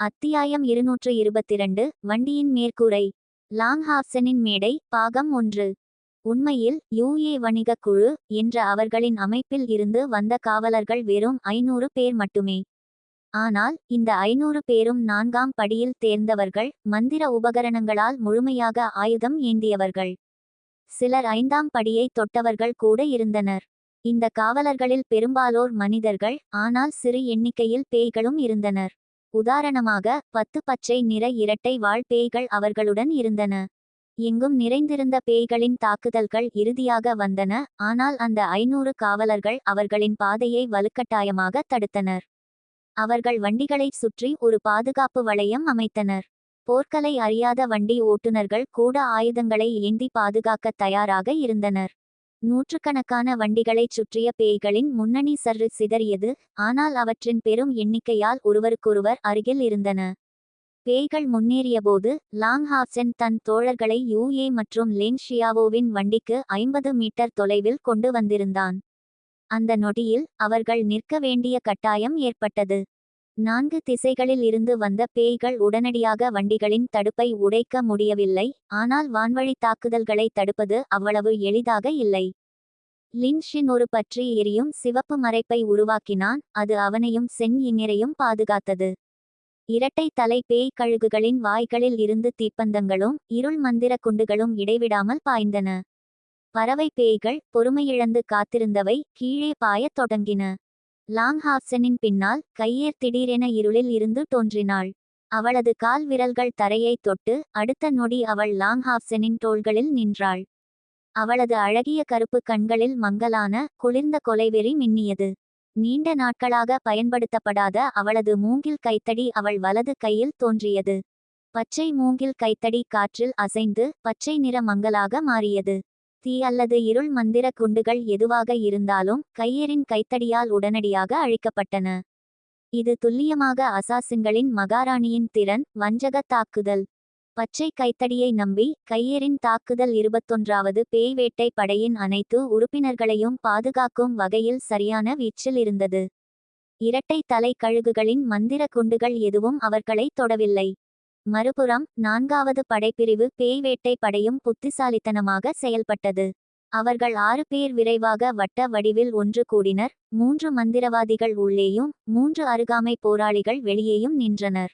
அத்தியாயம் இருநூற்று இருபத்திரண்டு வண்டியின் மேற்கூரை. லாங்ஹாப்சனின் மேடை பாகம் ஒன்று. உண்மையில் யூஏ வணிகக் குழு என்ற அவர்களின் அமைப்பில் இருந்து வந்த காவலர்கள் வெறும் ஐநூறு பேர் மட்டுமே. ஆனால் இந்த ஐநூறு பேரும் நான்காம் படியில் தேர்ந்தவர்கள் மந்திர உபகரணங்களால் முழுமையாக ஆயுதம் ஏந்தியவர்கள். சிலர் ஐந்தாம் படியை தொட்டவர்கள் கூட இருந்தனர். இந்த காவலர்களில் பெரும்பாலோர் மனிதர்கள் ஆனால் சிறு எண்ணிக்கையில் பேய்களும் இருந்தனர். உதாரணமாக பத்து பச்சை நிற இரட்டை வாழ் பேய்கள் அவர்களுடன் இருந்தன. எங்கும் நிறைந்திருந்த பேய்களின் தாக்குதல்கள் இறுதியாக வந்தன ஆனால் அந்த ஐநூறு காவலர்கள் அவர்களின் பாதையை வலுக்கட்டாயமாக தடுத்தனர். அவர்கள் வண்டிகளைச் சுற்றி ஒரு பாதுகாப்பு வளையம் அமைத்தனர். போர்க்கலை அறியாத வண்டி ஓட்டுநர்கள் கூட ஆயுதங்களை ஏந்தி பாதுகாக்க தயாராக இருந்தனர். நூற்றுக்கணக்கான வண்டிகளைச் சுற்றிய பேய்களின் முன்னணி சற்று சிதறியது ஆனால் அவற்றின் பெரும் எண்ணிக்கையால் ஒருவருக்கொருவர் அருகில் இருந்தன. பேய்கள் முன்னேறியபோது லாங்ஹாப்சென் தன் தோழர்களை யூஏ மற்றும் லென்ஷியாவோவின் வண்டிக்கு ஐம்பது மீட்டர் தொலைவில் கொண்டு வந்திருந்தான். அந்த நொடியில் அவர்கள் நிற்க வேண்டிய கட்டாயம் ஏற்பட்டது. நான்கு திசைகளில் இருந்து வந்த பேய்கள் உடனடியாக வண்டிகளின் தடுப்பை உடைக்க முடியவில்லை. ஆனால் வான்வழி தாக்குதல்களை தடுப்பது அவ்வளவு எளிதாக இல்லை. லின்ஷின் ஒரு பற்றி எரியும் சிவப்பு மறைப்பை உருவாக்கினான். அது அவனையும் சென் இங்கரையும் பாதுகாத்தது. இரட்டை தலை பேய் கழுகுகளின் வாய்களில் இருந்து தீப்பந்தங்களும் இருள் மந்திர குண்டுகளும் இடைவிடாமல் பாய்ந்தன. பறவை பேய்கள் பொறுமையிழந்து காத்திருந்தவை கீழே பாயத் தொடங்கின. லாங்ஹாப்சனின் பின்னால் கையேர் திடீரென இருளில் இருந்து தோன்றினாள். அவளது கால் விரல்கள் தரையை தொட்டு அடுத்த நொடி அவள் லாங்ஹாப்சனின் தோள்களில் நின்றாள். அவளது அழகிய கருப்பு கண்களில் மங்கலான குளிர்ந்த கொலைவெறி மின்னியது. நீண்ட நாட்களாக பயன்படுத்தப்படாத அவளது மூங்கில் கைத்தடி அவள் வலது கையில் தோன்றியது. பச்சை மூங்கில் கைத்தடி காற்றில் அசைந்து பச்சை நிற மங்கலாக மாறியது. தீ அல்லது இருள் மந்திர குண்டுகள் எதுவாக இருந்தாலும் கையரின் கைத்தடியால் உடனடியாக அழிக்கப்பட்டன. இது துல்லியமாக அசாசின்களின் மகாராணியின் திறன் வஞ்சக தாக்குதல். பச்சை கைத்தடியை நம்பி கையரின் தாக்குதல் இருபத்தொன்றாவது பேய் வேட்டை படையின் அனைத்து உறுப்பினர்களையும் பாதுகாக்கும் வகையில் சரியான வீச்சில் இருந்தது. இரட்டை தலை கழுகுகளின் மந்திர குண்டுகள் எதுவும் அவர்களை தொடவில்லை. மறுபுறம் நான்காவது படைப்பிரிவு பேய் வேட்டை படையும் புத்திசாலித்தனமாக செயல்பட்டது. அவர்கள் ஆறு பேர் விரைவாக வட்ட வடிவில் ஒன்று கூடினர். மூன்று மந்திரவாதிகள் உள்ளேயும் மூன்று அருகாமை போராளிகள் வெளியேயும் நின்றனர்.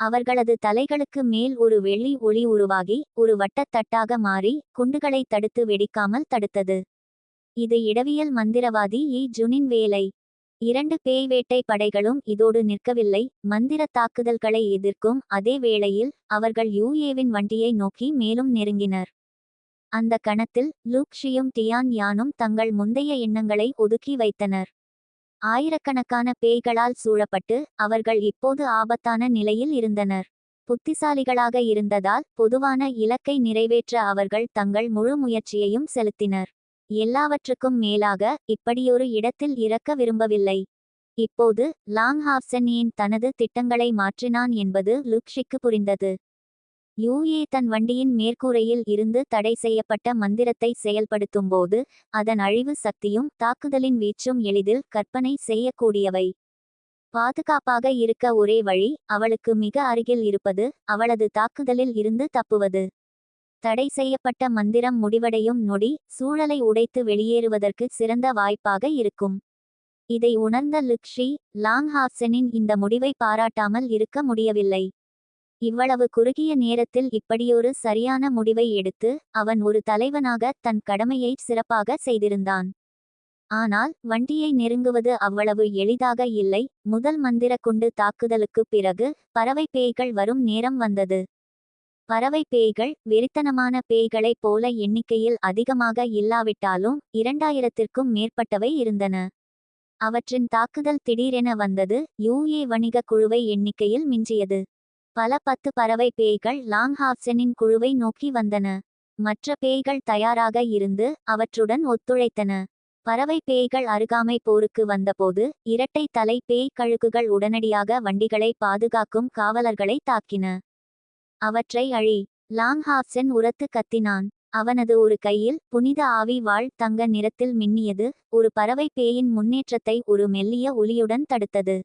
அவர்களது தலைகளுக்கு மேல் ஒரு வெள்ளி ஒளி உருவாகி ஒரு வட்டத்தட்டாக மாறி குண்டுகளை தடுத்து வெடிக்காமல் தடுத்தது. இது இடவியல் மந்திரவாதி இ ஜுனின் வேலை. இரண்டு பேய் வேட்டை படைகளும் இதோடு நிற்கவில்லை. மந்திர தாக்குதல்களை எதிர்க்கும் அதே வேளையில் அவர்கள் யூஏவின் வண்டியை நோக்கி மேலும் நெருங்கினர். அந்த கணத்தில் லூக்ஷியும் டியான் யானும் தங்கள் முந்தைய எண்ணங்களை ஒதுக்கி வைத்தனர். ஆயிரக்கணக்கான பேய்களால் சூழப்பட்டு அவர்கள் இப்போது ஆபத்தான நிலையில் இருந்தனர். புத்திசாலிகளாக இருந்ததால் பொதுவான இலக்கை நிறைவேற்ற அவர்கள் தங்கள் முழு முயற்சியையும் செலுத்தினர். எல்லாவற்றுக்கும் மேலாக இப்படியொரு இடத்தில் இறக்க விரும்பவில்லை. இப்போது லாங்ஹாப்சனியின் தனது திட்டங்களை மாற்றினான் என்பது லுக்ஷிக்கு புரிந்தது. யூஏ தன் வண்டியின் மேற்கூரையில் இருந்து தடை செய்யப்பட்ட மந்திரத்தை செயல்படுத்தும்போது அதன் அழிவு சக்தியும் தாக்குதலின் வீச்சும் எளிதில் கற்பனை செய்யக்கூடியவை. பாதுகாப்பாக இருக்க ஒரே வழி அவளுக்கு மிக அருகில் இருப்பது அவளது தாக்குதலில் இருந்து தப்புவது. தடை செய்யப்பட்ட மந்திரம் முடிவடையும் நொடி சூழலை உடைத்து வெளியேறுவதற்கு சிறந்த வாய்ப்பாக இருக்கும். இதை உணர்ந்த லுக்ஷி லாங்ஹாப்சனின் இந்த முடிவை பாராட்டாமல் இருக்க முடியவில்லை. இவ்வளவு குறுகிய நேரத்தில் இப்படியொரு சரியான முடிவை எடுத்து அவன் ஒரு தலைவனாக தன் கடமையை சிறப்பாக செய்திருந்தான். ஆனால் வண்டியை நெருங்குவது அவ்வளவு எளிதாக இல்லை. முதல் மந்திர குண்டு தாக்குதலுக்குப் பிறகு பறவை பேய்கள் வரும் நேரம் வந்தது. பறவை பேய்கள் வெறித்தனமான பேய்களைப் போல எண்ணிக்கையில் அதிகமாக இல்லாவிட்டாலும் இரண்டாயிரத்திற்கும் மேற்பட்டவை இருந்தன. அவற்றின் தாக்குதல் திடீரென வந்தது யூஏ வணிக குழுவை எண்ணிக்கையில் மிஞ்சியது. பல பத்து பறவை பேய்கள் லாங்ஹாப்சனின் குழுவை நோக்கி வந்தன. மற்ற பேய்கள் தயாராக இருந்து அவற்றுடன் ஒத்துழைத்தன. பறவை பேய்கள் அருகாமை போருக்கு வந்தபோது இரட்டை தலை பேய் கழுகுகள் உடனடியாக வண்டிகளை பாதுகாக்கும் காவலர்களை தாக்கின. அவற்றை அழி. லாங்ஹாப்சன் உரத்து கத்தினான். அவனது ஒரு கையில் புனித ஆவி வாழ் தங்க நிறத்தில் மின்னியது. ஒரு பறவை பேயின் முன்னேற்றத்தை ஒரு மெல்லிய ஒலியுடன் தடுத்தது.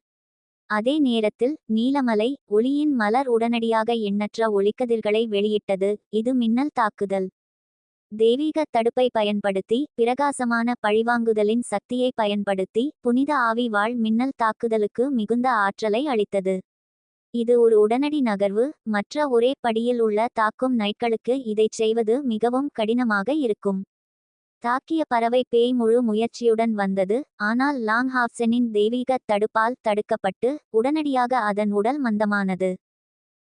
அதே நேரத்தில் நீலமலை ஒளியின் மலர் உடனடியாக எண்ணற்ற ஒளிக்கதிர்களை வெளியிட்டது. இது மின்னல் தாக்குதல். தெய்வீக தடுப்பை பயன்படுத்தி பிரகாசமான பழிவாங்குதலின் சக்தியை பயன்படுத்தி புனித ஆவி வாழ் மின்னல் தாக்குதலுக்கு மிகுந்த ஆற்றலை அளித்தது. இது ஒரு உடனடி நகர்வு மற்ற ஒரே படியில் உள்ள தாக்கும் நைட்களுக்கு இதைச் செய்வது மிகவும் கடினமாக இருக்கும். தாக்கிய பறவை பேய் முழு முயற்சியுடன் வந்தது ஆனால் லாங் ஹாப்சனின் தெய்வீக தடுப்பால் தடுக்கப்பட்டு உடனடியாக அதன் உடல் மந்தமானது.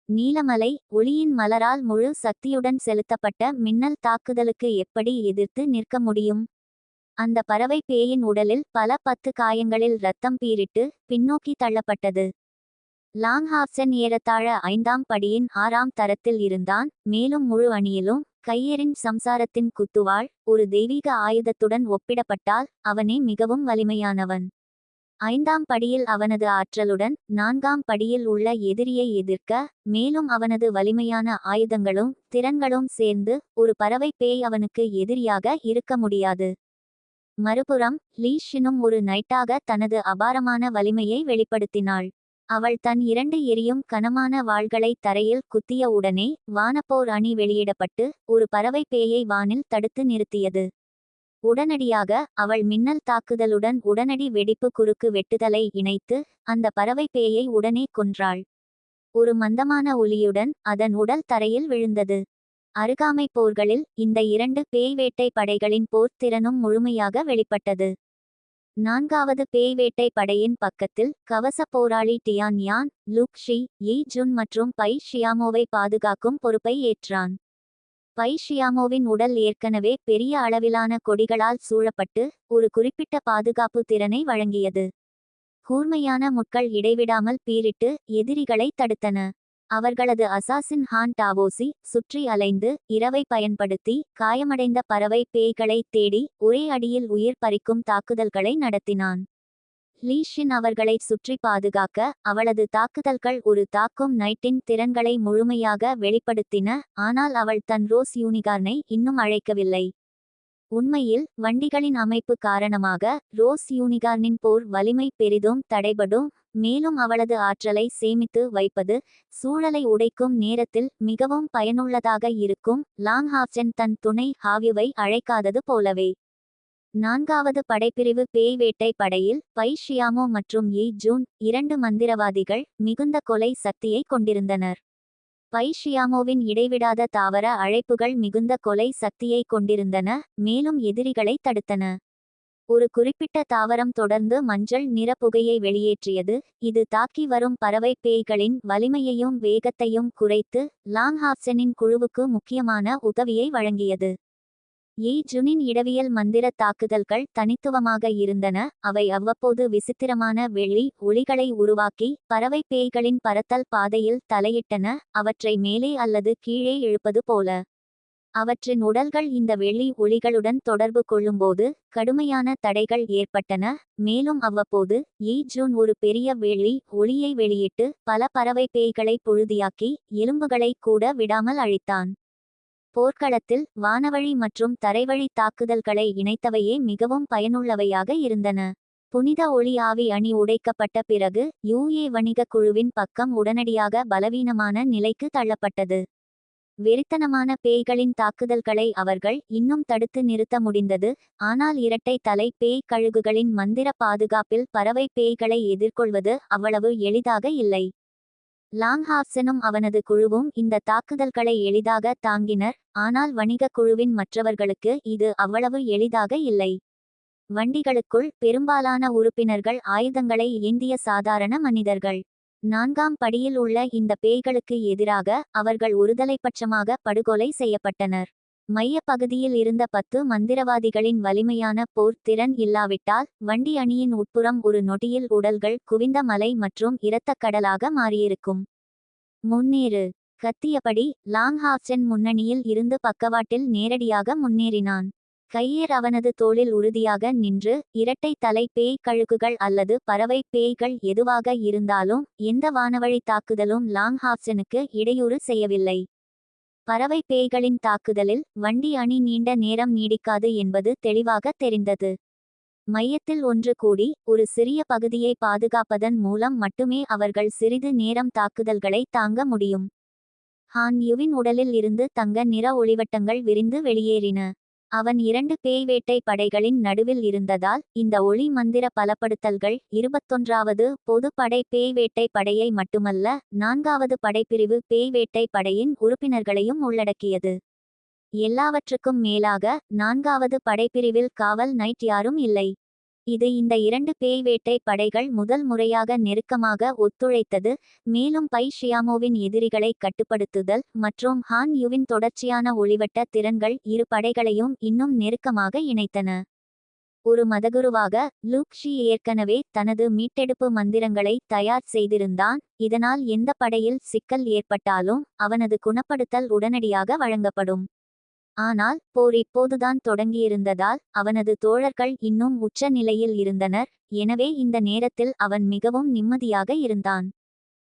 நீலமலை ஒளியின் மலரால் முழு சக்தியுடன் செலுத்தப்பட்ட மின்னல் தாக்குதலுக்கு எப்படி எதிர்த்து நிற்க முடியும்? அந்த பறவை பேயின் உடலில் பல பத்து காயங்களில் ரத்தம் பீரிட்டு பின்னோக்கி தள்ளப்பட்டது. லாங்ஹாப்சன் ஏறத்தாழ ஐந்தாம் படியின் ஆறாம் தரத்தில் இருந்தான். மேலும் முழு அணியிலும் கையெறின் சம்சாரத்தின் குத்துவாள் ஒரு தெய்வீக ஆயுதத்துடன் ஒப்பிடப்பட்டால் அவனே மிகவும் வலிமையானவன். ஐந்தாம் படியில் அவனது ஆற்றலுடன் நான்காம் படியில் உள்ள எதிரியை எதிர்க்க மேலும் அவனது வலிமையான ஆயுதங்களும் திறன்களும் சேர்ந்து ஒரு பறவை பேய் அவனுக்கு எதிரியாக இருக்க முடியாது. மறுபுறம் லீஷினும் ஒரு நைட்டாக தனது அபாரமான வலிமையை வெளிப்படுத்தினாள். அவள் தன் இரண்டு எரியும் கனமான வாள்களை தரையில் குத்திய உடனே வானப்போர் அணி வெளியிடப்பட்டு ஒரு பறவை பேயை வானில் தடுத்து நிறுத்தியது. உடனடியாக அவள் மின்னல் தாக்குதலுடன் உடனடி வெடிப்பு குறுக்கு வெட்டுதலை இணைத்து அந்த பறவை பேயை உடனே கொன்றாள். ஒரு மந்தமான ஒலியுடன் அதன் உடல் தரையில் விழுந்தது. அருகாமை போர்களில் இந்த இரண்டு பேய் வேட்டை படைகளின் போர்த்திறனும் முழுமையாக வெளிப்பட்டது. நான்காவது பேய் வேட்டை படையின் பக்கத்தில் கவச போராளி Tian Yan Luk Shi Yi Jun மற்றும் பை ஷியாமோவை பாதுகாக்கும் பொறுப்பை ஏற்றான். பை ஷியாமோவின் உடல் ஏற்கனவே பெரிய அளவிலான கொடிகளால் சூழப்பட்டு ஒரு குறிப்பிட்ட பாதுகாப்பு திறனை வழங்கியது. கூர்மையான முட்கள் இடைவிடாமல் பீரிட்டு எதிரிகளை தடுத்தன. அவர்களது அசாசின் ஹான் டாவோசி சுற்றி அலைந்து இரவை பயன்படுத்தி காயமடைந்த பறவை பேய்களை தேடி ஒரே அடியில் உயிர் பறிக்கும் தாக்குதல்களை நடத்தினான். லீஷின் அவர்களை சுற்றி பாதுகாக்க அவளது தாக்குதல்கள் ஒரு தாக்கும் நைட்டின் திறன்களை முழுமையாக வெளிப்படுத்தின ஆனால் அவள் தன் ரோஸ் யூனிகார்னை இன்னும் அழைக்கவில்லை. உண்மையில் வண்டிகளின் அமைப்பு காரணமாக ரோஸ் யூனிகார்னின் போர் வலிமை பெரிதும் தடைபடும் மேலும் அவளது ஆற்றலை சேமித்து வைப்பது சூழலை உடைக்கும் நேரத்தில் மிகவும் பயனுள்ளதாக இருக்கும் லாங்ஹாப்சன் தன் துணை ஹாவிவை அழைக்காதது போலவே. நான்காவது படைப்பிரிவு பேய் வேட்டை படையில் பை ஷியாமோ மற்றும் யி ஜூன் இரண்டு மந்திரவாதிகள் மிகுந்த கொலை சக்தியை கொண்டிருந்தனர். பைஷியாமோவின் இடைவிடாத தாவர அழைப்புகள் மிகுந்த கொலை சக்தியை கொண்டிருந்தன மேலும் எதிரிகளை தடுத்தன. ஒரு குறிப்பிட்ட தாவரம் தொடர்ந்து மஞ்சள் நிற புகையை வெளியேற்றியது இது தாக்கி வரும் பறவை பேய்களின் வலிமையையும் வேகத்தையும் குறைத்து லாங்ஹாப்சனின் குழுவுக்கு முக்கியமான உதவியை வழங்கியது. ஏ ஜுனின் இடவியல் மந்திர தாக்குதல்கள் தனித்துவமாக இருந்தன அவை அவ்வப்போது விசித்திரமான வெள்ளி ஒளிகளை உருவாக்கி பறவை பேய்களின் பறத்தல் பாதையில் தலையிட்டன அவற்றை மேலே அல்லது கீழே இழுப்பது போல. அவற்றின் உடல்கள் இந்த வெள்ளி ஒளிகளுடன் தொடர்பு கொள்ளும்போது கடுமையான தடைகள் ஏற்பட்டன மேலும் அவ்வப்போது ஈ ஜூன் ஒரு பெரிய வெள்ளி ஒளியை வெளியிட்டு பல பறவை பேய்களை புழுதியாக்கி எலும்புகளை கூட விடாமல் அழித்தான். போர்க்களத்தில் வானவழி மற்றும் தரைவழி தாக்குதல்களை இணைத்தவையே மிகவும் பயனுள்ளவையாக இருந்தன. புனித ஒளி ஆவி அணி உடைக்கப்பட்ட பிறகு யூஏ வணிக குழுவின் பக்கம் உடனடியாக பலவீனமான நிலைக்கு தள்ளப்பட்டது. வெறித்தனமான பேய்களின் தாக்குதல்களை அவர்கள் இன்னும் தடுத்து நிறுத்த முடிந்தது ஆனால் இரட்டை தலை பேய் கழுகுகளின் மந்திர பாதுகாப்பில் பறவை பேய்களை எதிர்கொள்வது அவ்வளவு எளிதாக இல்லை. லாங்ஹாப்சனும் அவனது குழுவும் இந்த தாக்குதல்களை எளிதாக தாங்கினர் ஆனால் வணிக குழுவின் மற்றவர்களுக்கு இது அவ்வளவு எளிதாக இல்லை. வண்டிகளுக்குள் பெரும்பாலான உறுப்பினர்கள் ஆயுதங்களை ஏந்திய சாதாரண மனிதர்கள். நான்காம் படியில் உள்ள இந்த பேய்களுக்கு எதிராக அவர்கள் ஒருதலைப்பட்சமாக படுகொலை செய்யப்பட்டனர். மையப்பகுதியில் இருந்த பத்து மந்திரவாதிகளின் வலிமையான போர் திறன் இல்லாவிட்டால் வண்டி அணியின் உட்புறம் ஒரு நொடியில் உடல்கள் குவிந்த மலை மற்றும் இரத்தக் கடலாக மாறியிருக்கும். முன்னேறு. கத்தியபடி லாங்ஹாப்சன் முன்னணியில் இருந்து பக்கவாட்டில் நேரடியாக முன்னேறினான். கையேர் அவனது தோளில் உறுதியாக நின்று இரட்டை தலை பேய் கழுகுகள் அல்லது பறவை பேய்கள் எதுவாக இருந்தாலும் எந்த வானவழி தாக்குதலும் லாங்ஹாப்சனுக்கு இடையூறு செய்யவில்லை. பறவை பேய்களின் தாக்குதலில் வண்டி அணி நீண்ட நேரம் நீடிக்காது என்பது தெளிவாக தெரிந்தது. மையத்தில் ஒன்று கூடி ஒரு சிறிய பகுதியை பாதுகாப்பதன் மூலம் மட்டுமே அவர்கள் சிறிது நேரம் தாக்குதல்களை தாங்க முடியும். ஹான் யுவின் உடலில் இருந்து தங்க நிற ஒளிவட்டங்கள் விரிந்து வெளியேறின. அவன் இரண்டு பேய் வேட்டை படைகளின் நடுவில் இருந்ததால் இந்த ஒளி மந்திர பலப்படுத்தல்கள் இருபத்தொன்றாவது பொது படை பேய் வேட்டை படையை மட்டுமல்ல நான்காவது படைப்பிரிவு பேய் வேட்டை படையின் உறுப்பினர்களையும் உள்ளடக்கியது. எல்லாவற்றுக்கும் மேலாக நான்காவது படைப்பிரிவில் காவல் நைட் யாரும் இல்லை. இது இந்த இரண்டு பேய் வேட்டை படைகள் முதல் முறையாக நெருக்கமாக ஒத்துழைத்தது மேலும் பை ஷியாமோவின் எதிரிகளை கட்டுப்படுத்துதல் மற்றும் ஹான் யுவின் தொடர்ச்சியான ஒளிவட்ட திறன்கள் இரு படைகளையும் இன்னும் நெருக்கமாக இணைத்தன. ஒரு மதகுருவாக லூக்ஷி ஏற்கனவே தனது மீட்டெடுப்பு மந்திரங்களை தயார் செய்திருந்தான் இதனால் எந்த படையில் சிக்கல் ஏற்பட்டாலும் அவனது குணப்படுத்தல் உடனடியாக வழங்கப்படும். ஆனால் போர் இப்போதுதான் தொடங்கியிருந்ததால் அவனது தோழர்கள் இன்னும் உச்ச நிலையில் இருந்தனர் எனவே இந்த நேரத்தில் அவன் மிகவும் நிம்மதியாக இருந்தான்.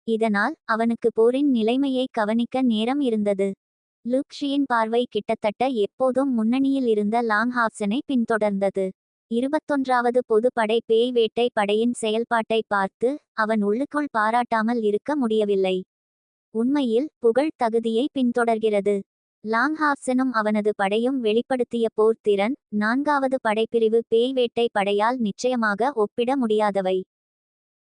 இதனால் அவனுக்கு போரின் நிலைமையை கவனிக்க நேரம் இருந்தது. லுக்ஷியின் பார்வை கிட்டத்தட்ட எப்போதும் முன்னணியில் இருந்த லாங்ஹாப்சனை பின்தொடர்ந்தது. இருபத்தொன்றாவது பொது படை பேய் வேட்டை படையின் செயல்பாட்டை பார்த்து அவன் உள்ளுக்குள் பாராட்டாமல் இருக்க முடியவில்லை. உண்மையில் புகழ் தகுதியை பின்தொடர்கிறது. லாங்ஹாப்சனும் அவனது படையும் வெளிப்படுத்திய போர் திறன் நான்காவது படைப்பிரிவு பேய் வேட்டை படையால் நிச்சயமாக ஒப்பிட முடியாதவை.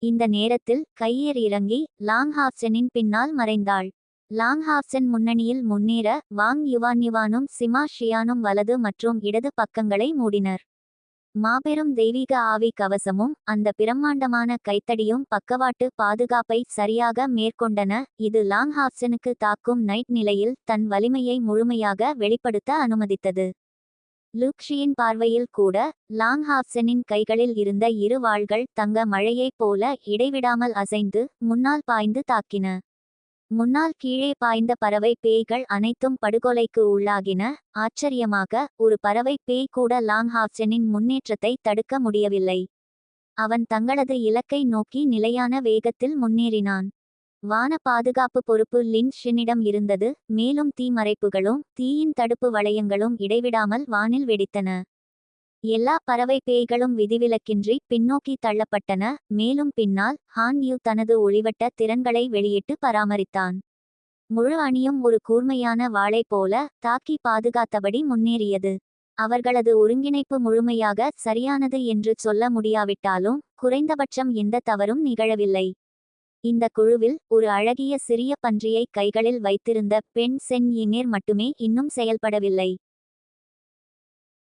இந்த நேரத்தில் கையேர் இறங்கி லாங்ஹாப்சனின் பின்னால் மறைந்தாள். லாங்ஹாப்சன் முன்னணியில் முன்னேற வாங் யுவான்யுவானும் சிமா ஷியானும் வலது மற்றும் இடது பக்கங்களை மூடினர். மாபெரும் தெய்வீக ஆவி கவசமும் அந்த பிரம்மாண்டமான கைத்தடியும் பக்கவாட்டு பாதுகாப்பை சரியாக மேற்கொண்டன. இது லாங் ஹாப்சனுக்கு தாக்கும் நைட் நிலையில் தன் வலிமையை முழுமையாக வெளிப்படுத்த அனுமதித்தது. லூக்ஷியின் பார்வையில் கூட லாங் ஹாப்சனின் கைகளில் இருந்த இரு வாள்கள் தங்க மழையைப் போல இடைவிடாமல் அசைந்து முன்னால் பாய்ந்து தாக்கின. முன்னால் கீழே பாய்ந்த பறவை பேய்கள் அனைத்தும் படுகொலைக்கு உள்ளாகின. ஆச்சரியமாக ஒரு பறவை பேய் கூட லாங் ஹாப்சனின் முன்னேற்றத்தை தடுக்க முடியவில்லை. அவன் தங்களது இலக்கை நோக்கி நிலையான வேகத்தில் முன்னேறினான். வான பாதுகாப்பு பொறுப்பு லின் ஷினிடம் இருந்தது. மேலும் தீ மறைப்புகளும் தீயின் தடுப்பு வளையங்களும் இடைவிடாமல் வானில் வெடித்தன. எல்லா பறவை பேய்களும் விதிவிலக்கின்றி பின்னோக்கி தள்ளப்பட்டன. மேலும் பின்னால் ஹான் யூ தனது ஒளிவட்ட திறன்களை வெளியிட்டு பராமரித்தான். முழு அணியும் ஒரு கூர்மையான வாளை போல தாக்கி பாதுகாத்தபடி முன்னேறியது. அவர்களது ஒருங்கிணைப்பு முழுமையாக சரியானது என்று சொல்ல முடியாவிட்டாலும் குறைந்தபட்சம் எந்த தவறும் நிகழவில்லை. இந்த குழுவில் ஒரு அழகிய சிறிய பன்றியை கைகளில் வைத்திருந்த பெண் சென் இனிர் மட்டுமே இன்னும் செயல்படவில்லை.